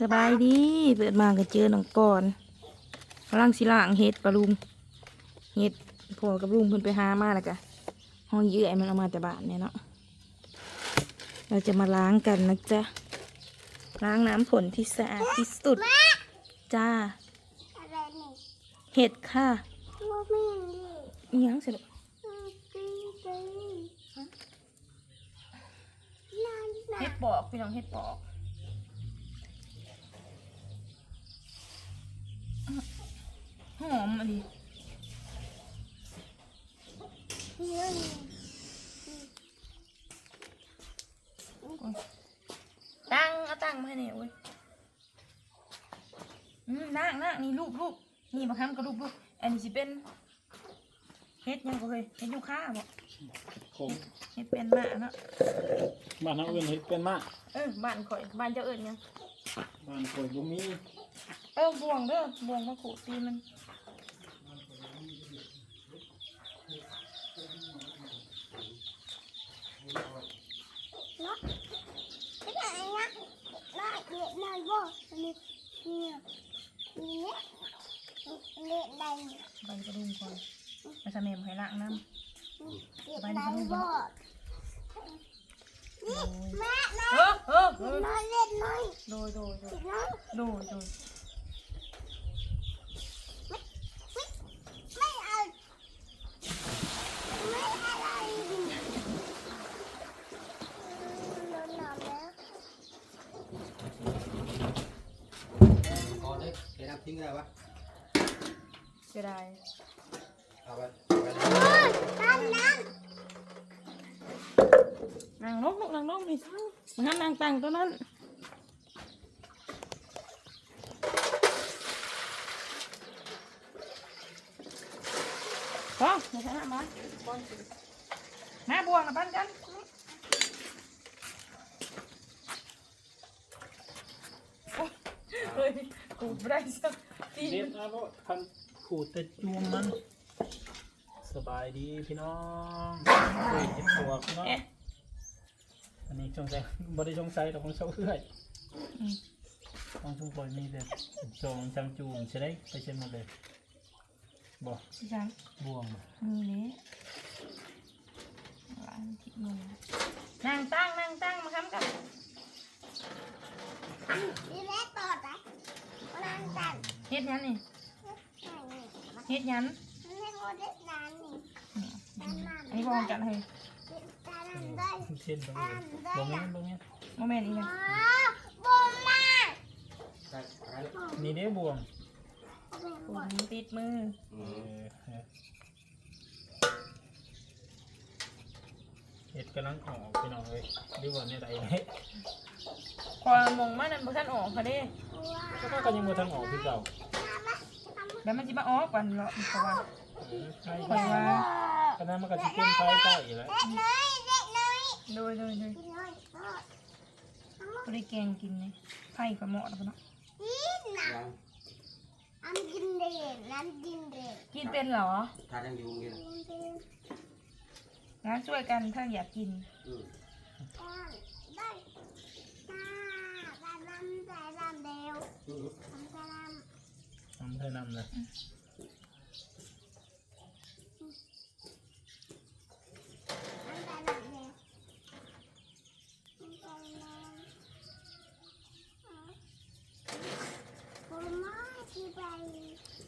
สบายดีเปิดมาก็เจอน้องก่อนกำลังสิล่างเห็ดปลาลุงเห็ดพ่อกับลุงเพิ่นไปหามาแล้วก็ห้องเยื่อมันเอามาแต่บ้านเนี่ยเนาะเราจะมาล้างกันนะจ๊ะล้างน้ำฝนที่สะอาดที่สุด จ้าอะไรนี่เห็ดค่ะว่าไม่ดีอีหยังเสร็จปีปีนานนะเห็ดปอกพี่น้องเห็ดปอก หอมอันนี้เรื่องตั้งเอาตั้งมาให้เนี่ยโอ้ยอืมนั่งนั่งนี่รูปรูปนี่มาค้ำกับรูปรูปอันนี้สิเป็นเฮ็ดหยังก็เคยเฮ็ดยูค่าบ่ผมเฮ็ดเป็นมาเนาะบ้านเฮาเอิ้นเฮ็ดเป็นมากเออบ้านข่อยบ้านเจ้าเอิ้นหยัง บ้านข่อยบ่มีเออบวงเด้อบวงมาขูดตีมันเนาะไม่ได้นะน่าเด็ดน่าบ่นี่เนี่ยเนี่ยเล็ดได้ใบกระดุมก่อนมาทำเมมให้ล้างน้เด็ดได้บ่ำโดยแม่น้เออเออเอออยเล็ดน้อยโดยโดยโดยน้อยโดยโดยไม่เอาไม่อะไรโดน หนอนแล้วก่อนเลยเทน้ำทิ้งได้ปะเสียดายเอาไปเอาไปเลย น้ำน้นางนกนกนางนกนี่มันงั้นนางตังตัวนั้นก็มาใช้น้ำมาก่อนสิมาบวงนะปั้นกันโอ้ยเฮ้ยกูไม่ได้สักทีเด็ดเอาบ่คันขูดแต่จูงมันสบายดีพี่น้องเจ็บตัวพี่น้อง อ๊ะอันนี้สงสัยบ่ได้สงสัยดอกของเซาเอื้อยอืมของชุมพลมีแต่จงจำจูงใช่ได้ไปเช่นหมดเลยบ่พี่ช้างบ่วงมีเลยล้างที่มือนั่งตั้งนั่งตั้งมาค้ำกันำนี่แม่ตอดนะนั่งกันเฮ็ดยันนี่เฮ็ดยันไม่พอได้นานนี่นานนานอันนี้บอกกันให้นานได้ เช่นตรงนี้บ่แม่นบ่แม่นโมเมนต์อีกเลยอ๋อบูมมากได้อะไรเลยนี่เด้บ่วงผมติดมืออืเอมอเออเห็ดกำลังออกพี่น้องเอ้ยหรือว่าเนี่ยใดเฮ้ยความมงมานั่นบ่ทันออกค่ะเด้ก็ก็ยังบ่ทันออกคือเก่าแล้วมันสิมาออกกันเนาะเพราะว่าเออใช่คอยว่าก็นั้นมันก็สิเป็นไฟใต้อยู่แล้ว โดยโดยโดยเด็กน้อยทอดบ่ได้แกงกินนี่ไผ่ก็เหมาะแล้วเนาะกินนะยังอันกินเด็กนั้นกินเด็กกินเป็นเหรอถ้ายังอยู่กินกินเด็กงั้นช่วยกันถ้าอยากกินอืมก้อนได้ตาตาดำตาดำเดียวอืมทำตาดทำเธอนำเลยำทำตาดำเดียวทำตาดำผมไม่ที่ไป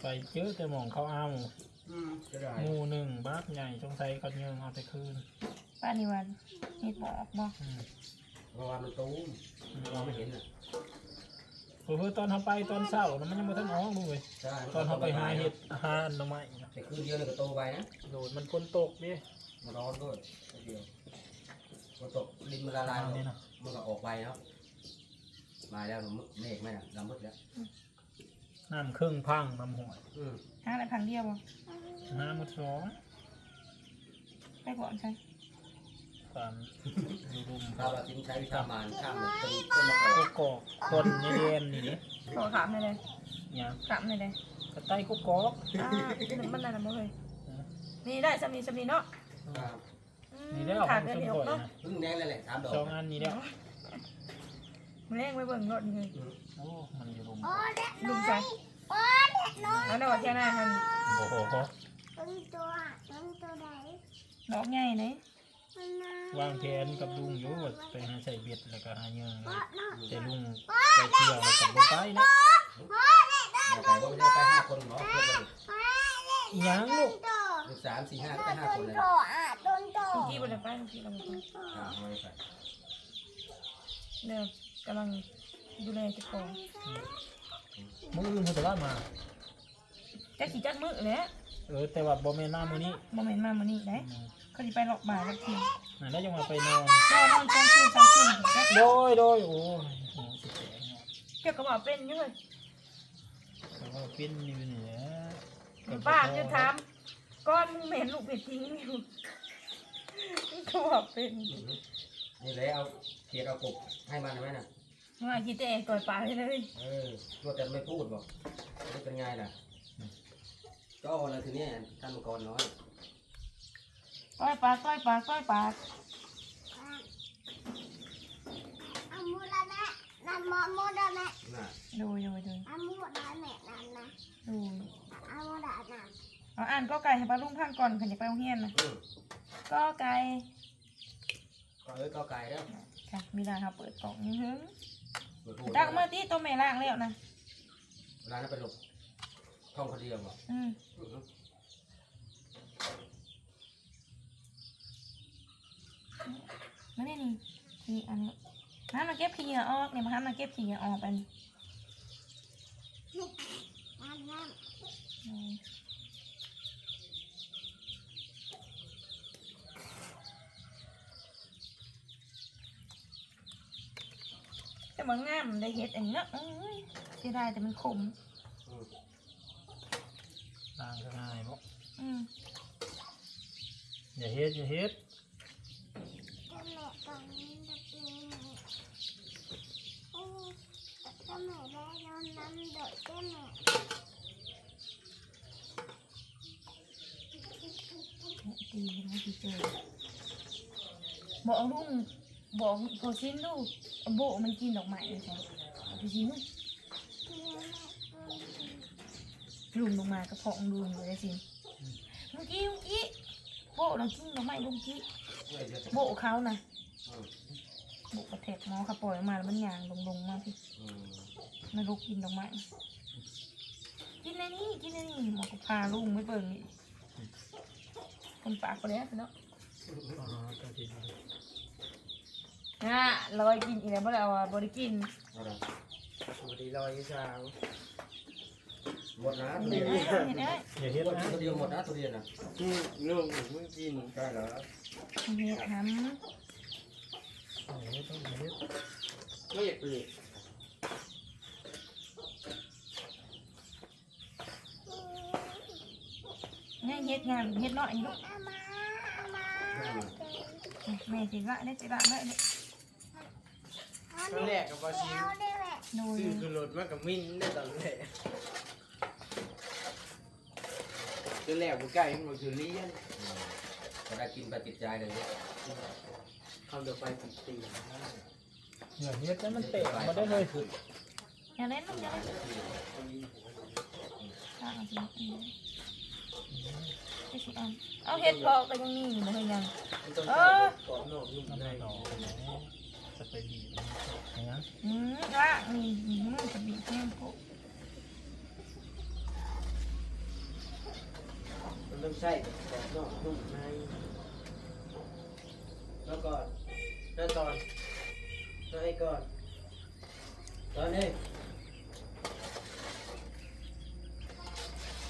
ไปเจอแต่หมองเขาเอาอืมจะได้หมูหนึ่งบักใหญ่สงสัยเขาเยิงเอาแต่คืนป้านี่วันเฮ็ดบ่ออกบ่อืมเพราะว่ามันตูมเราไม่เห็นอะเพื่อตอนเขาไปตอนเช้านะมันยังไม่ทันออกเลยใช่ตอนเขาไปหาเห็ดหาหน่อไม้นะแต่คืนเดียวเลยก็โตไปนะโดดมันฝนตกดิมันร้อนด้วยเดียวมันตกดินมันละลายอันนี้นะ มันก็ออกไปแล้วมาแล้วเมฆไม่น่ะดำมืดแล้ว น้ำครึ่งพังน้ำหวยอืมหาอะไรพังเดียวบ่น้ำมันสองไปก่อนใช่ตามดูรุมถ้าเราทิ้งใช้วิชามานข้ามมันเป็นต้นมะกก็อกกอกคนในเรียนนี่นี่ขอขามหน่อยเลยเนี่ยขามหน่อยเลยกระต่ายก็กอกอ่ามันนั่นน่ะบ่เคยนี่ได้สำนีสำนีเนาะครับอืมนี่ได้ออกขาดมาเดือนชมเดียวก่อยเนาะนะพึ่งแดงเลยแหละสามดอกสองอันนี้แล้วมันแรงไว้เบิ่งรถนี่เลยอืม โอ้โอ้เด็กลุน้งอใจยโอ้เด็กน้อยแล้วดอกเที่ยวหน้าทโอ้โหต้นตัวต้นตัวไหนำดอกใหญ่ไหนมันน่ะวางแผนกับลุงอยู่ว่าไปหาใส่เบ็ดแล้วก็หาเหยื่อโอ้น้องแต่ลุงไปเที่ยวแล้วก็บ่ไปนะโอ้เด็กน้อยเราไปว่าไม่ได้ไปห้าคนหรอกเพื่อนโอ้เด็กอีหยังลูกตัวลูกสามสี่ห้าต้ไปนห้าคนเลยตัวอะต้นตัวเมื่อกี้บนไปเมื่อกี้เราไปอ่าทำไมไปเนี่ยกำลัง ดูแลเจ้าของมื้ออื่นเพิ่นจะว่ามา จักสิจักมื้อแหละเออ แต่ว่าบ่แม่นมามื้อนี้บ่แม่นมามื้อนี้ได้เขาสิไปหลอกบ่ายสักทีนั่นแล้วยังมาไปนอนนอนนอนสองคืนสามคืนจักโดยโดยโอ้ยโหสิแตกเนาะเจ้าก็บอกเป็นอยู่เว้ยแต่ว่าเป็นอยู่นี่แหละป้าจะถามก้อนมึงเหม็นลูกเป็ดทิ้งอยู่นี่ก็บอกเป็น นี่เลยเอาเขียดเอากบให้มันไหมน่ะ มึงอาคิดแต่ก่อยปลาไปเลยเออตัวแต่ไม่พูดบอกจะเป็นไงล่ะ ก็อะไรทีนี้ท่านมังกรน้อยก้อยปลาก้อยปลาก้อยปลาอามูดาแม่นั่นมอมูดาแม่น่ะดูดูดูอามูดาแม่นั่นนะดูอามูดานั่นเอาอ่านก็ไก่ให้ปลาลุงพังก่อนขันจะไปโรงเรียนนะอืมก็ไก่ก็เอ้ยก็ไก่แล้วค่ะมีร้านเขาเปิดกล่องนึงเปิดพูด ตั้งเมื่อที่ตัวแม่ล่างแล้วนะเวลานั้นไปหลบท่องคนเดียวบอกอืมอืมไม่ได้นี่นี่อันนี้น้ำมาเก็บขี้เหงื่อออกเนี่ยมาทำมาเก็บขี้เหงื่อออกไปนี่นั่นนั่น อืม แต่ว่างามได้เห็ดอันนี้เนาะเอ้ยเสียดายแต่มันขมอืมล้างก็ง่ายบ่อืมอย่าเฮ็ดอย่าเฮ็ดก็แม่ตอนนี้จะปีนี้โอ้ก็แม่ได้นอนน้ำโดดก็แม่ตีเห็นไหมที่เจอบอกลุงบอกพอชิ้นลูกเอา โบมันกินดอกไม้เลยใช่เอาไปชิ้นลูกลุงลงมาก็ของลุงเลยสิลุงกี้ลุงกี้โบเรากินดอกไม้ลุงกี้เว้ยเดี๋ยวจะโบเขานะโบกระแทกหมอเขาปล่อยออกมาแล้วมันยางลงลงมาพี่มไม่รู้กินดอกไม้กินในนี้กินในนี้หมอก็พาลุงไปเบิ่งนี่คนปากไปแล้วเนาะ อ๋อก็ดีน่ะลอยกินอีกแล้วบ่ได้เอาบริกินเอาละสวัสดีลอยสาวหมดนะทุเห็เรีนยนไหมเห็นไหมอย่าเฮ็ดนะตัวเดียวหมดนะทุเรียนนะอืมลูกมึงกินใช่แล้วเห็นทอย่าเฮ็ดต้องอย่าเฮ็ดไม่อยากเปลี่ยนำเนี่ยเฮ็ดงานเฮ็ดน้อยลูกอามาอามาแม่สิละได้สิละได้ เนี่ยตอนแรกกับบอชิเอาได้แหละโดยซื้อคือรถมากับมิ้นได้ตอนแรกตอนแรกบุกไก่มันบอกคือเลี้ยนก็ได้กินไปติดใจเลยคำต่อไปติดตีอย่าเฮ็ดแล้วมันเตะมาได้เลยคืออย่าเล่นลูกอย่าเล่นข้าวสิไปสิเอาเอาเฮ็ดพอก็ยังมีอยู่บ่เฮ็ดยังเออ กรอบนอกนุ่มมันในไม่ดอกนะจะไปบีบมันนะอืมละนี่อืมจะบีบแห้งกูมันต้องใส่กรอบนอกนุ่มในแล้วก่อนแล้วตอนแล้วให้ก่อนตอนนี้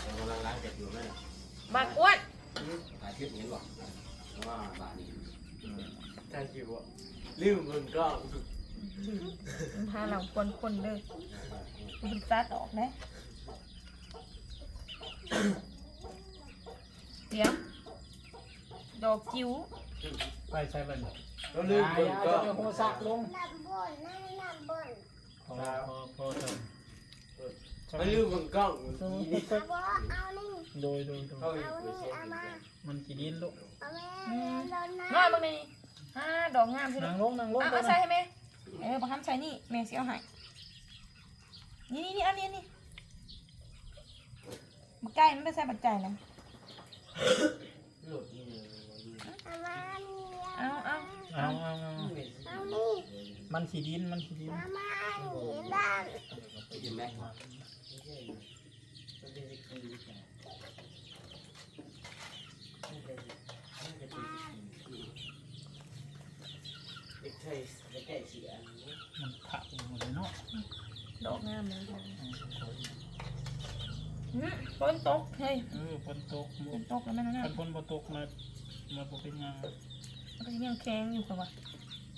เรากำลังล้างเก็บอยู่ไหมบักอ้วนถ่ายคลิปเห็นบอกว่าบาทนี้ทางจิ๋วอะ ลืมมึงกล้องมันพาเราคนคนๆเด้อกูเป็นตัดออกนะเดี๋ยวดอกจิ๋วไปใช้มันก็ลืมมึงกล้องโหสักลงน้ำบนนั่นน้ำบนพอพอพอทก็ลืมมึงกล้องำเอาบ่เอานี่โดยโดยโดเขายอยู่เอาในนี่เสียงเอามามันจีดินลูกเอาแม่โดนน้น้อยบางนี่ อ่าดอกงามสิลูนางกลงนางลงเอาตัวเอาใส่นั้นให้แม่เออบักคำใส่นี่แม่สิเอาให้นี่นี่นี่อันนี้อันนี่บักไก่มันไม่ใส่บักไก่นะหลุดนี่เลยเอามานี่เอาเอาเอาเอาเอาเหม็นเอานี่มันสีดินมันสีดินเอามานี่ด้านไปกินไหม มันขะหมดเลยเนาะดอกงามเลยค่ะอืมสวยอื้อฝนตกเฮ้ยเออฝนตกฝนตกแล้วแม่นะคันฝนบ่ตกมามาบ่เป็นหยังมันก็ยังแข็งอยู่ค่ะว่ะ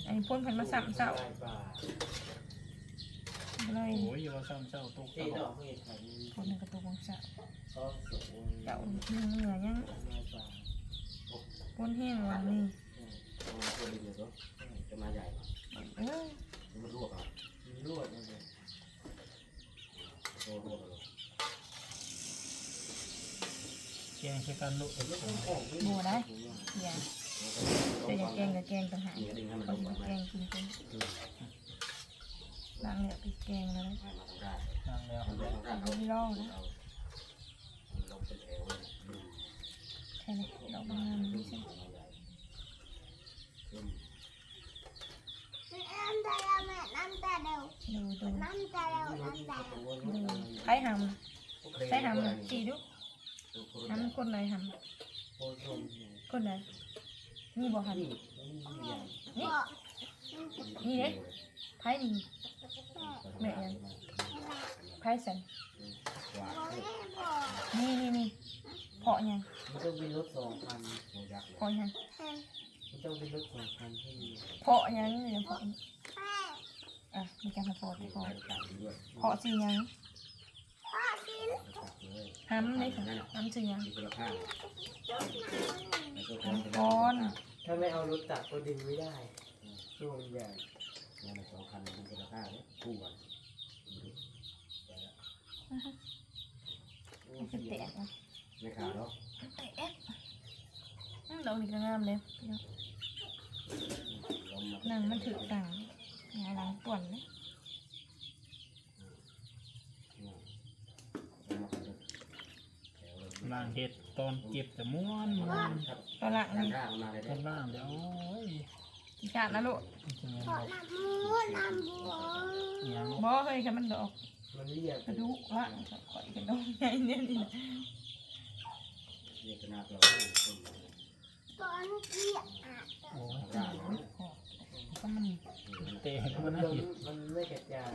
อันนี้พ่นพันมาสั่งเศร้าลายป่าเลยโอ้ยอย่าว่าซ้ำเจ้าตกตที่ลดออดกเห็ดไข่มันคนหนึ่งกระตุกวงเศร้าซอสสูงเจ้ายังเหนือยังลายป่าพ่นแห้งวันนี้ นเลยตัวจะมาใหญ่เออมันรวบอะมันรวดเลยโตรวบเลยแกงใช้การลุกไม่ต้องของที่บัวได้อย่าจะอย่าแกงกับแกงต่างหากดึงให้มันลงจะก่อนไหมแกงกินกันล้างเนี่ยไปแกงแล้วนะให้างด้านนั่งแล้วทางด้านทางด้านเขาไม่รอดนะเอาลงเป็นแถวเลยดึงแค่นี้ดอกงามไม่ใช่ ขึ้น น้ำตาเราแม่น้ำตาเร็ว ดูดูดูใช้หำใช้หำจีดูหำคนไหนหำคนไหนนี่บอกหำนี่นี่นี่เด้ไพ่นี่แม่ยังไพ่สันนี่นี่นี่เพาะยังมันต้องเป็นรถสองคันเพาะยังมันต้องเป็นรถสองคันที่เพาะยังนี่เพาะ อะมีการเพาะเพาะด้วยเพาะสิยังพ่อกินหำเลยค่ะหำสิยังมีคุณภาพก้อนถ้าไม่เอารถตักก็ดึงไม่ได้ช่วงใหญ่งานสองคันมีคุณภาพเนี่ยคู่กันมันจะแตกนะไม่ขาดเนาะเอ๊ะดอกนี่ก็งามเลยพี่น้องลมมานั่งมันถือต่าง งายหลังป่วนเลยล่างเห็ดตอนเก็บแต่ม้วนม้วนตอนหลังทางนี่ด้านมาเลยตอนล่างเดี๋ยวโอ้ยขี้ขาดนะลูกมันจะมีพ่อแบบน้ำมูน้ำบัวอิหยังบ่เคยค่ะมันดอกมันเรียกกระดูกละข่อยกันดอกใหญ่เนี่ยนี่นี่ขนาดเราตอนเกียอะโอ้ยด้าน ก็มันเตะมันนลน่างเห็ดมันไม่กระจาย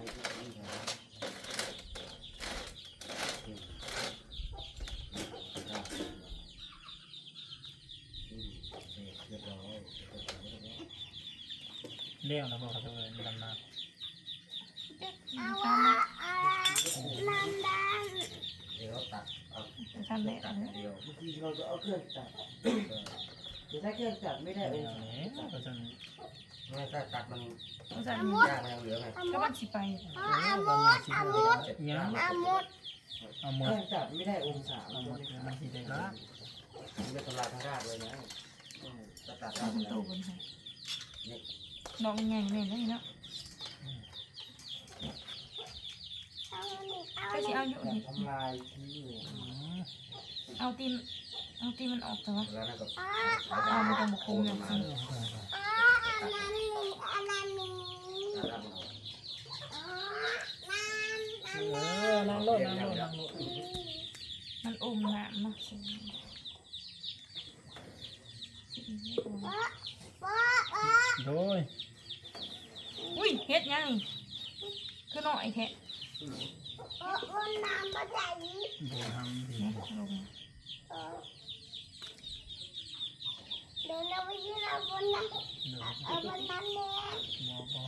เลี้ยงแล้วบอกเขาจะเลยดำน้เอาว่าอะไรน้ำดังเดี๋ยวตัดเอาทำเลยตัดเดียวบางทีเราก็เอาเครื่องจักรแต่ถ้าเครื่องจักรไม่ได้ำอเลี้งยงศานี้ก็จะ ไม่ถ้าตัดมันมันจะยากมันเหลือไงอาก็มมัดนสิไปอ๋ออามดอามดเจ็บยังอามดเอาหมเคดรื่องจักรไม่ได้องศาเอาหมดมันสีได้ละมันจะทำลายทางด้านเลยนะตัดตัดเอาตัดเป็นแล้ตัววบนค่ะดอกใหญ่แม่นเลยเนาะเอานี่เอาก็สินี่เอาอยู่นี่ทำลายทิ้งเลยอืมเอาตีนเอาตีนมันออกแต่ว่าแล้วนั่นก็อ๋อเอามันต้องบกคงเนี่ยสิอ๋ออัน ดนั่งโลนั่งมันอุ่มน้ำมาสิโดยอุ้ยเฮ็ดยังคือหน่อยแท้น้ำมาใส่โดยทำดีบ่ยลงเวเราไปยืนเอบนนั้นเอาบนน้ำเน่บอบอ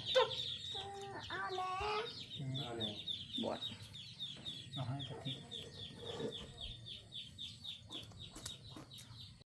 เอาวเอาแล้บว